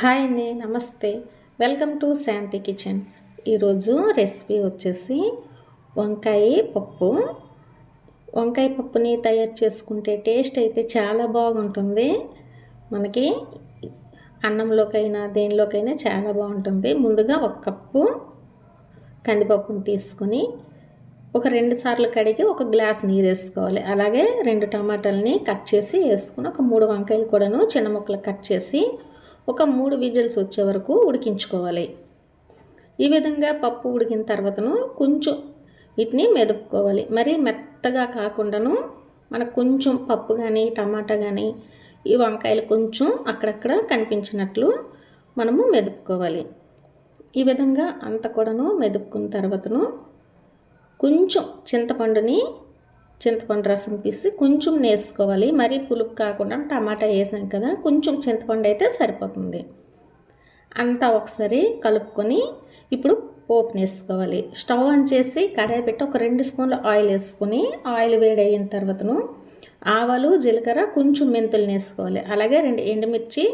Hi అండి నమస్తే. Welcome to Shanti kitchen. ఈరోజు రెసిపీ వచ్చేసి వంకాయ పప్పు. వంకాయ పప్పుని తయారు చేసుకుంటే టేస్ట్ అయితే చాలా బాగుంటుంది. మనకి అన్నంలోకైనా దేనిలోకైనా చాలా బాగుంటుంది. ముందుగా ఒక కప్పు కందిపప్పుని తీసుకుని ఒక రెండు సార్లు కడిగి ఒక గ్లాస్ నీరు వేసుకోవాలి. అలాగే రెండు టమాటాలని కట్ చేసి వేసుకుని ఒక మూడు వంకాయలు కూడాను చిన్న ముక్కలు కట్ చేసి ఒక మూడు విజిల్స్ వచ్చే వరకు ఉడికించుకోవాలి. ఈ విధంగా పప్పు ఉడికిన తర్వాతను కొంచెం వీటిని మెదుపుకోవాలి. మరీ మెత్తగా కాకుండాను మనకు కొంచెం పప్పు కానీ టమాటా కానీ ఈ వంకాయలు కొంచెం అక్కడక్కడ కనిపించినట్లు మనము మెదుపుకోవాలి. ఈ విధంగా అంత కూడాను మెదుపుకున్న తర్వాతను కొంచెం చింతపండుని చింతపండు రసం తీసి కొంచెం నేసుకోవాలి. మరీ పులుపు కాకుండా టమాటా వేసాం కదా కొంచెం చింతపండు అయితే సరిపోతుంది. అంతా ఒకసారి కలుపుకొని ఇప్పుడు పోపు వేసుకోవాలి స్టవ్ ఆన్ చేసి కడాయి పెట్టి ఒక రెండు స్పూన్లు ఆయిల్ వేసుకొని ఆయిల్ వేడి అయిన తర్వాతను ఆవాలు జీలకర్ర కొంచెం మెంతులు వేసుకోవాలి అలాగే రెండు ఎండుమిర్చి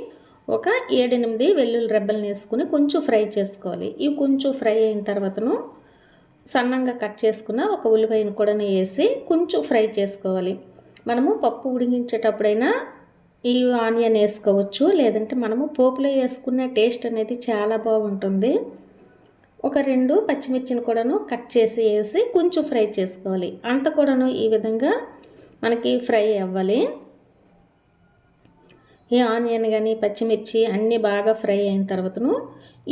ఒక ఏడెనిమిది వెల్లుల్లి రెబ్బలు వేసుకుని కొంచెం ఫ్రై చేసుకోవాలి. ఇవి కొంచెం ఫ్రై అయిన తర్వాతను సన్నంగా కట్ చేసుకున్న ఒక ఉల్లిపాయను కూడా వేసి కొంచెం ఫ్రై చేసుకోవాలి. మనము పప్పు ఉడికించేటప్పుడైనా ఈ ఆనియన్ వేసుకోవచ్చు లేదంటే మనము పోపులో వేసుకునే టేస్ట్ అనేది చాలా బాగుంటుంది. ఒక రెండు పచ్చిమిర్చిని కూడాను కట్ చేసి వేసి కొంచెం ఫ్రై చేసుకోవాలి. అంత కూడాను ఈ విధంగా మనకి ఫ్రై అవ్వాలి. ఈ ఆనియన్ కానీ పచ్చిమిర్చి అన్నీ బాగా ఫ్రై అయిన తర్వాతను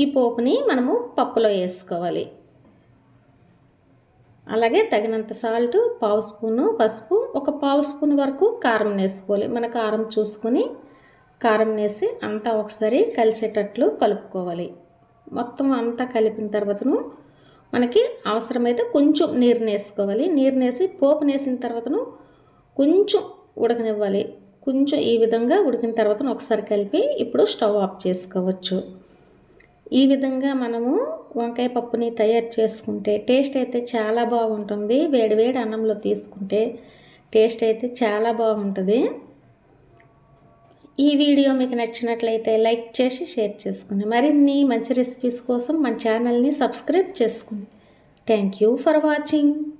ఈ పోపుని మనము పప్పులో వేసుకోవాలి. అలాగే తగినంత సాల్ట్ పావు స్పూను పసుపు ఒక పావు స్పూన్ వరకు కారం వేసుకోవాలి మన కారం చూసుకొని కారం వేసి అంతా ఒకసారి కలిసేటట్లు కలుపుకోవాలి. మొత్తం అంతా కలిపిన తర్వాతను మనకి అవసరమైతే కొంచెం నీరు వేసుకోవాలి నీరు వేసి పోపు వేసిన తర్వాతను కొంచెం ఉడకనివ్వాలి. కొంచెం ఈ విధంగా ఉడికిన తర్వాత ఒకసారి కలిపి ఇప్పుడు స్టవ్ ఆఫ్ చేసుకోవచ్చు. ఈ విధంగా మనము వంకాయ పప్పుని తయారు చేసుకుంటే టేస్ట్ అయితే చాలా బాగుంటుంది. వేడివేడి అన్నంలో తీసుకుంటే టేస్ట్ అయితే చాలా బాగుంటుంది. ఈ వీడియో మీకు నచ్చినట్లయితే లైక్ చేసి షేర్ చేసుకోండి మరిన్ని మంచి రెసిపీస్ కోసం మన ఛానల్ని సబ్స్క్రైబ్ చేసుకోండి థ్యాంక్ యూ ఫర్ వాచింగ్